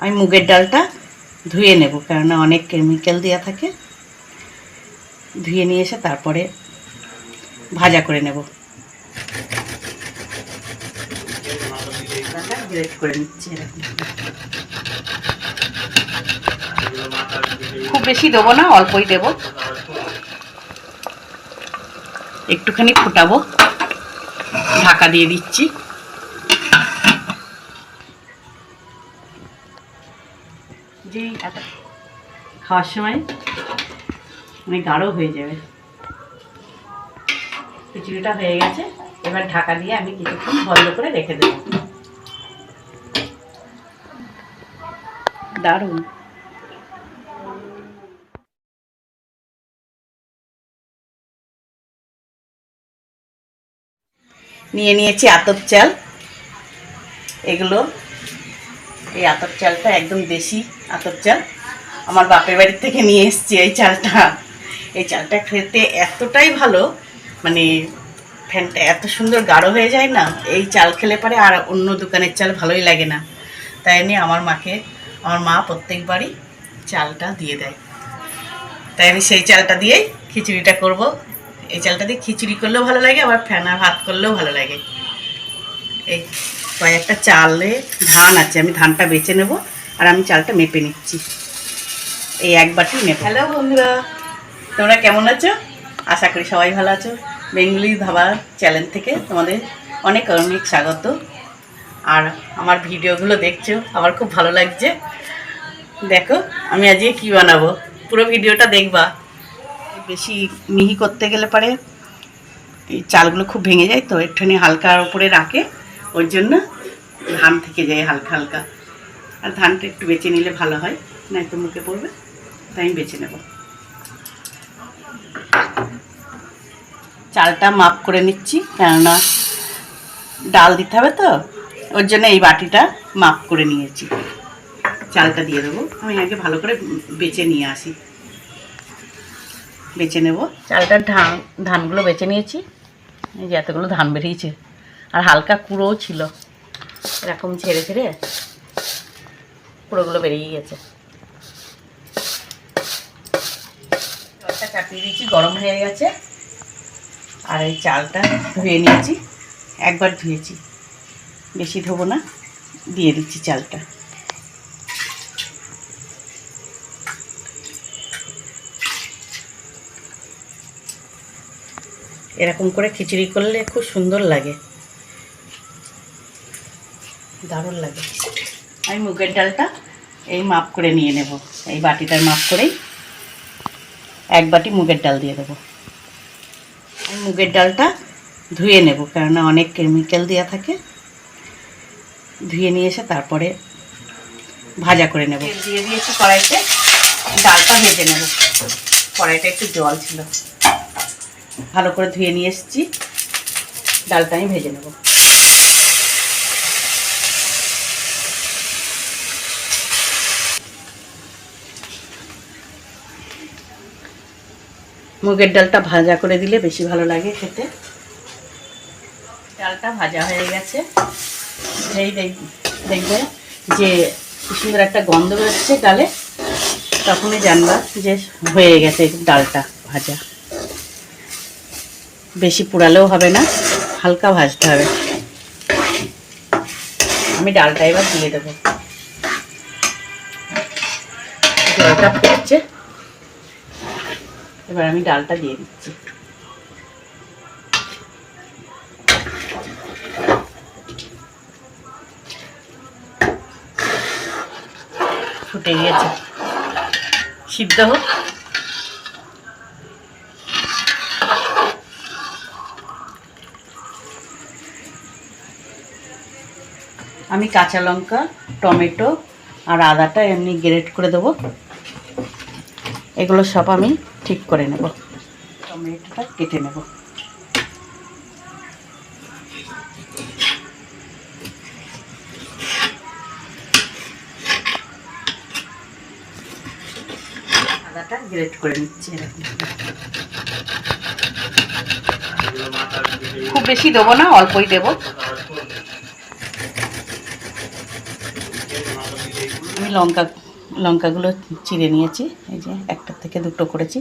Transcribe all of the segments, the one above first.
আমি মুগের ডালটা ধুয়ে নেব, কেননা অনেক কেমিক্যাল দেওয়া থাকে। ধুয়ে নিয়ে এসে তারপরে ভাজা করে নেব। খুব বেশি দেবো না, অল্পই দেব। একটুখানি ফুটাবো। ঢাকা দিয়ে দিচ্ছি। যে এত খাওয়ার সময় মানে গাঢ় হয়ে যাবে। খিচুড়িটা হয়ে গেছে, এবার ঢাকা দিয়ে আমি কিছুক্ষণ বন্ধ করে রেখে দেবো। দারুণ। নিয়ে নিয়েছি আতপ চাল। এগুলো এই আতপ চালটা একদম দেশি আতপ চাল। আমার বাপের বাড়ির থেকে নিয়ে এসেছি এই চালটা। এই চালটা খেতে এতটাই ভালো মানে ফ্যানটা এত সুন্দর গাঢ় হয়ে যায় না, এই চাল খেলে পরে আর অন্য দোকানের চাল ভালোই লাগে না। তাই নিয়ে আমার মাকে, আমার মা প্রত্যেকবারই চালটা দিয়ে দেয়। তাই আমি সেই চালটা দিয়েই খিচুড়িটা করব। এই চালটা দিয়ে খিচুড়ি করলেও ভালো লাগে, আবার ফেনা ভাত করলেও ভালো লাগে। এই কয়েকটা চালে ধান আছে, আমি ধানটা বেছে নেব আর আমি চালটা মেপে নিচ্ছি। এই এক বাটি মেপে। হ্যালো বন্ধুরা, তোমরা কেমন আছো? আশা করি সবাই ভালো আছো। বেঙ্গলি ধাবা চ্যানেল থেকে তোমাদের অনেক অনেক স্বাগত। আর আমার ভিডিওগুলো দেখছ, আমার খুব ভালো লাগছে। দেখো, আমি আজকে কি বানাবো? পুরো ভিডিওটা দেখবা। বেশি মিহি করতে গেলে পারে এই চালগুলো খুব ভেঙে যায়, তো একটুখানি হালকার উপরে রাখে। জন্য ধান থেকে যায় হালকা হালকা। আর ধানটা একটু বেছে নিলে ভালো হয় নয়তো মুখে পড়বে, তাই আমি বেছে নেব। চালটা মাপ করে নিচ্ছি, কেননা ডাল দিতে হবে তো, ওর জন্য এই বাটিটা মাপ করে নিয়েছি। চালটা দিয়ে দেবো, আমি আগে ভালো করে বেছে নিয়ে আসি। বেছে নেব। চালটা ধান, ধানগুলো বেছে নিয়েছি, এই যে এতগুলো ধান বেরিয়েছে। আর হালকা কুড়োও ছিল। এরকম ছেড়ে ছেড়ে কুড়োগুলো বেরিয়ে গেছে। চাপিয়ে দিয়েছি, গরম হয়ে গেছে। আর এই চালটা ধুয়ে নিয়েছি, একবার ধুয়েছি। বেশি ধোবো না, দিয়ে দিচ্ছি চালটা। এরকম করে খিচুড়ি করলে খুব সুন্দর লাগে। দারুণ লাগে। আমি মুগের ডালটা এই মাপ করে নিয়ে নেব। এই বাটিটার মাপ করেই এক বাটি মুগের ডাল দিয়ে দেবো। আমি মুগের ডালটা ধুয়ে নেব কেননা অনেক কেমিক্যাল দেওয়া থাকে। ধুয়ে নিয়ে এসে তারপরে ভাজা করে নেব। দিয়ে দিয়েছি কড়াইতে ডালটা ভেজে নেব। কড়াইটা একটু জল ছিল। ভালো করে ধুয়ে নিয়ে এসেছি। ডালটা আমি ভেজে নেব। মুগের ডালটা ভাজা করে দিলে বেশি ভালো লাগে খেতে। ডালটা ভাজা হয়ে গেছে। এই দেখ- দেখবে যে সুন্দর একটা গন্ধ বেরোচ্ছে ডালে তখনই জানবা যে হয়ে গেছে ডালটা ভাজা। বেশি পোড়ালেও হবে না, হালকা ভাজতে হবে। আমি ডালটা এবার দিয়ে দেবো। এবার আমি ডালটা দিয়ে দিচ্ছি। ফুটে গিয়েছে সিদ্ধ হোক। আমি কাঁচা লঙ্কা, টমেটো আর আদাটা এমনি গ্রেট করে দেবো। এগুলো সব আমি ঠিক করে নেব। টমেটোটা কেটে নেব। আদাটা গ্রেট করে নিচ্ছি। খুব বেশি দেবো না, অল্পই দেবো। আমি লঙ্কা লঙ্কাগুলো চিড়ে নিয়েছি, এই যে একটা থেকে দুটো করেছি।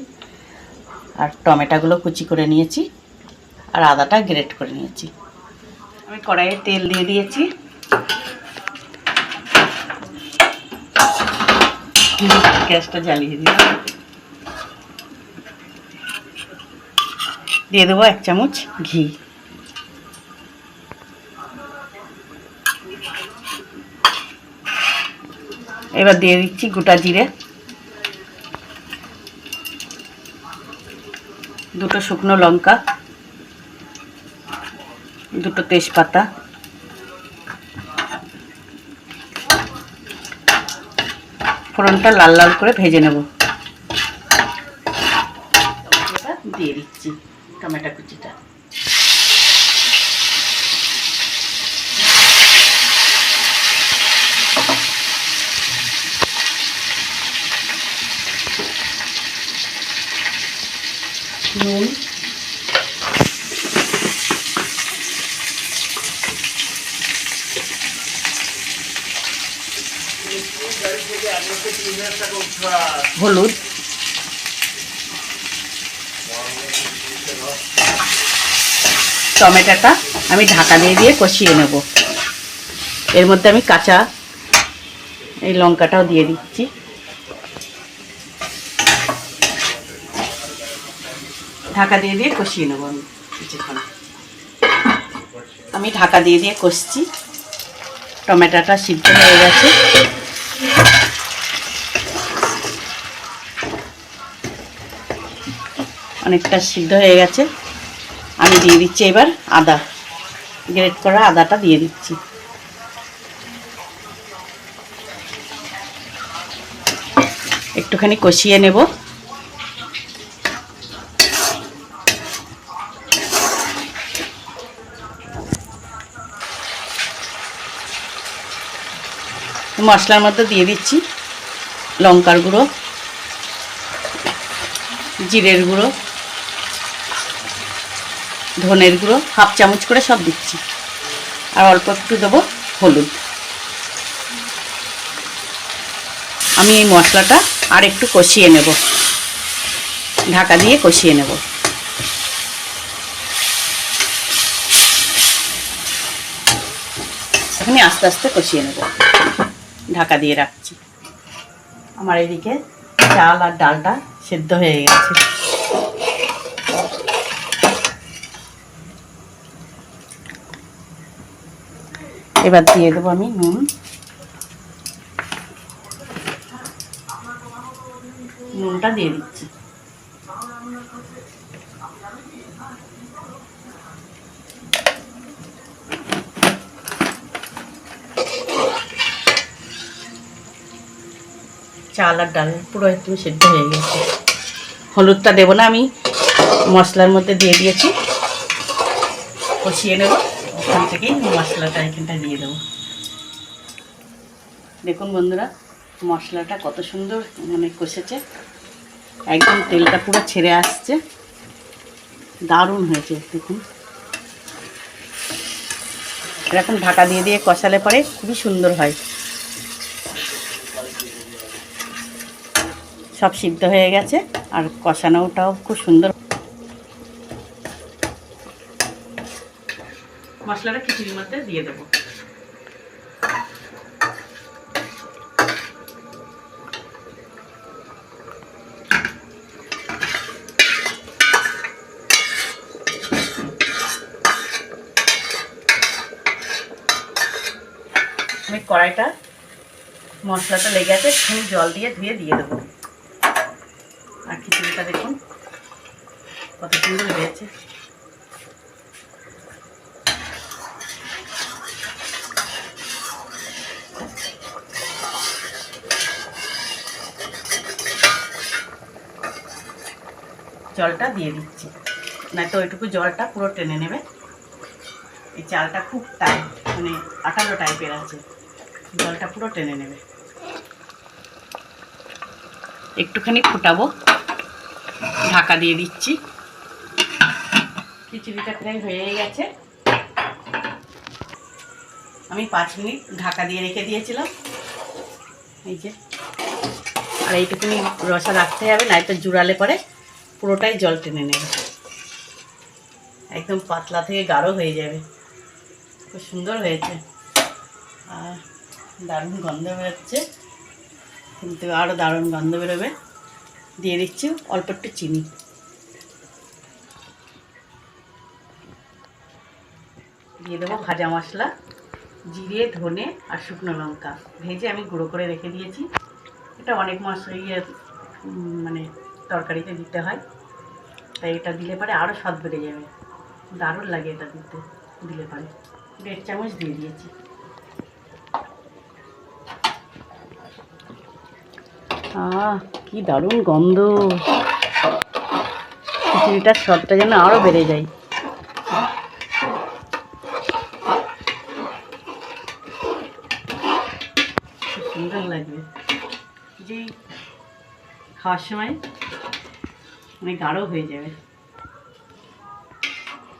আর টমেটোগুলো কুচি করে নিয়েছি, আর আদাটা গ্রেট করে নিয়েছি। আমি কড়াইয়ে তেল দিয়ে দিয়েছি। গ্যাসটা জ্বালিয়ে দিলাম। দিয়ে দেবো এক চামচ ঘি। এবার দিয়ে দিচ্ছি গোটা জিরে। দুটো শুকনো লঙ্কা, দুটো তেজপাতা, ফোড়নটা লাল লাল করে ভেজে নেব। দিয়ে দিচ্ছি টমেটো কুচিটা। নুন। হলুদ। টমেটোটা আমি ঢাকা দিয়ে দিয়ে কষিয়ে নেব। এর মধ্যে আমি কাঁচা এই লঙ্কাটাও দিয়ে দিচ্ছি। ঢাকা দিয়ে দিয়ে কষিয়ে নেব আমি কিছুক্ষণ। আমি ঢাকা দিয়ে দিয়ে কষছি। টমেটোটা সিদ্ধ হয়ে গেছে। অনেকটা সিদ্ধ হয়ে গেছে। আমি দিয়ে দিচ্ছি এবার আদা। গ্রেট করা আদাটা দিয়ে দিচ্ছি। একটুখানি কষিয়ে নেব। মশলার মধ্যে দিয়ে দিচ্ছি। লঙ্কার গুঁড়ো, জিরের গুঁড়ো, ধনের গুঁড়ো, হাফ চামচ করে সব দিচ্ছি। আর অল্প একটু দেবো হলুদ। আমি এই মশলাটা আর একটু কষিয়ে নেব। ঢাকা দিয়ে কষিয়ে নেব। এখানে আস্তে আস্তে কষিয়ে নেব। ঢাকা দিয়ে রাখছি। আমার এদিকে চাল আর ডালটা সেদ্ধ হয়ে গেছে। এবার দিয়ে দেবো আমি নুন। নুনটা দিয়ে দিচ্ছি। চাল আর ডাল পুরো একদম সেদ্ধ হয়ে গেছে। হলুদটা দেবো না, আমি মশলার মধ্যে দিয়ে দিয়েছি। কষিয়ে নেব, ওখান থেকেই মশলাটা এখানটা দিয়ে দেবো। দেখুন বন্ধুরা, মশলাটা কত সুন্দর মানে কষেছে। একদম তেলটা পুরো ছেড়ে আসছে। দারুণ হয়েছে, দেখুন। এরকম ঢাকা দিয়ে দিয়ে কষালে পরে খুবই সুন্দর হয়। সব সিদ্ধ হয়ে গেছে আর কষানোটাও খুব সুন্দর। মশলাটা খিচুড়ির মধ্যে দিয়ে দেবো। আমি কড়াইটা মশলাটা লেগে আছে একটু জল দিয়ে ধুয়ে দিয়ে দেবো। আর খিচুড়িটা দেখুন। কত সুন্দর হয়েছে। জলটা দিয়ে দিচ্ছি। নয়তো ওইটুকু জলটা পুরো টেনে নেবে। এই চালটা খুব টাইট মানে আঠালো টাইপের আছে। জলটা পুরো টেনে নেবে। একটুখানি ফুটাবো। ঢাকা দিয়ে দিচ্ছি। খিচুড়িটা প্রায় হয়ে গেছে। আমি পাঁচ মিনিট ঢাকা দিয়ে রেখে দিয়েছিলাম। এই যে। আর এইটুকুনি রসা রাখতে হবে না নয়তো জুড়ালে পরে পুরোটাই জল টেনে নেবে। একদম পাতলা থেকে গাঢ় হয়ে যাবে। খুব সুন্দর হয়েছে। আর দারুণ গন্ধ বেরোচ্ছে। কিন্তু আরও দারুণ গন্ধ বেরোবে। দিয়ে দিচ্ছি অল্প একটু চিনি। দিয়ে দেবো ভাজা মশলা, জিরে, ধনে আর শুকনো লঙ্কা। ভেজে আমি গুঁড়ো করে রেখে দিয়েছি। এটা অনেক মশলা ইয়ে মানে তরকারিতে দিতে হয়। তাই এটা দিলে পরে আরও স্বাদ বেড়ে যাবে। দারুণ লাগে এটা দিতে, দিলে পরে। দেড় চামচ দিয়ে দিয়েছি। আহ, কি দারুণ গন্ধ। খিচুড়িটার স্বাদটা যেন আরও বেড়ে যায়। সুন্দর লাগবে। যে খাওয়ার সময় অনেক গাঢ় হয়ে যাবে।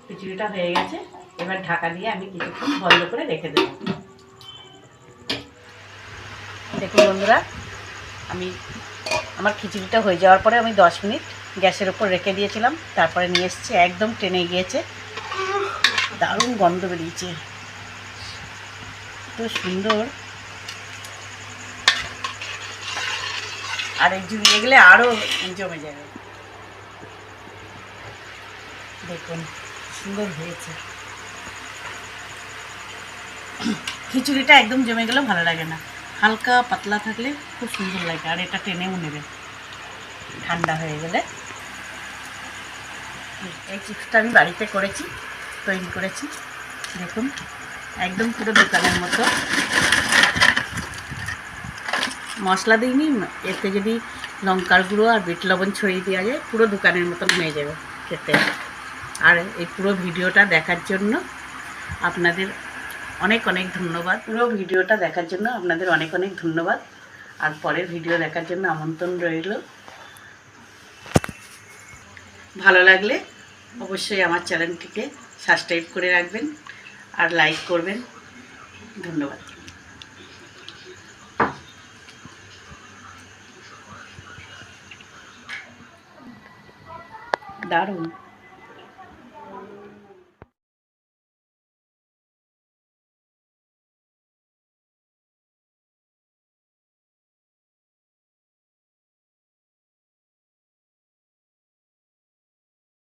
খিচুড়িটা হয়ে গেছে, এবার ঢাকা দিয়ে আমি কিছুক্ষণ বন্ধ করে রেখে দেবো। দেখুন বন্ধুরা আমি আমার খিচুড়িটা হয়ে যাওয়ার পরে আমি দশ মিনিট গ্যাসের ওপর রেখে দিয়েছিলাম, তারপরে নিয়ে এসেছি, একদম টেনে গিয়েছে। দারুণ গন্ধ বেরিয়েছে। তো সুন্দর। আর এই জুড়িয়ে গেলে আরও জমে যাবে। দেখুন, সুন্দর হয়েছে। খিচুড়িটা একদম জমে গেলেও ভালো লাগে না। হালকা পাতলা থাকলে খুব সুন্দর লাগে, আর এটা টেনেও নেবে। ঠান্ডা হয়ে গেলে। এই চিপসটা আমি বাড়িতে করেছি, তৈরি করেছি। দেখুন, একদম পুরো দোকানের মতো। মশলা দিইনি এতে যদি লঙ্কার গুঁড়ো আর বিট লবণ ছড়িয়ে দেওয়া যায়, পুরো দোকানের মতন হয়ে যাবে খেতে। আর এই পুরো ভিডিওটা দেখার জন্য আপনাদের অনেক অনেক ধন্যবাদ। পুরো ভিডিওটা দেখার জন্য আপনাদের অনেক অনেক ধন্যবাদ। আর পরের ভিডিও দেখার জন্য আমন্ত্রণ রইল। ভালো লাগলে অবশ্যই আমার চ্যানেলটিকে সাবস্ক্রাইব করে রাখবেন আর লাইক করবেন। ধন্যবাদ। দারুণ।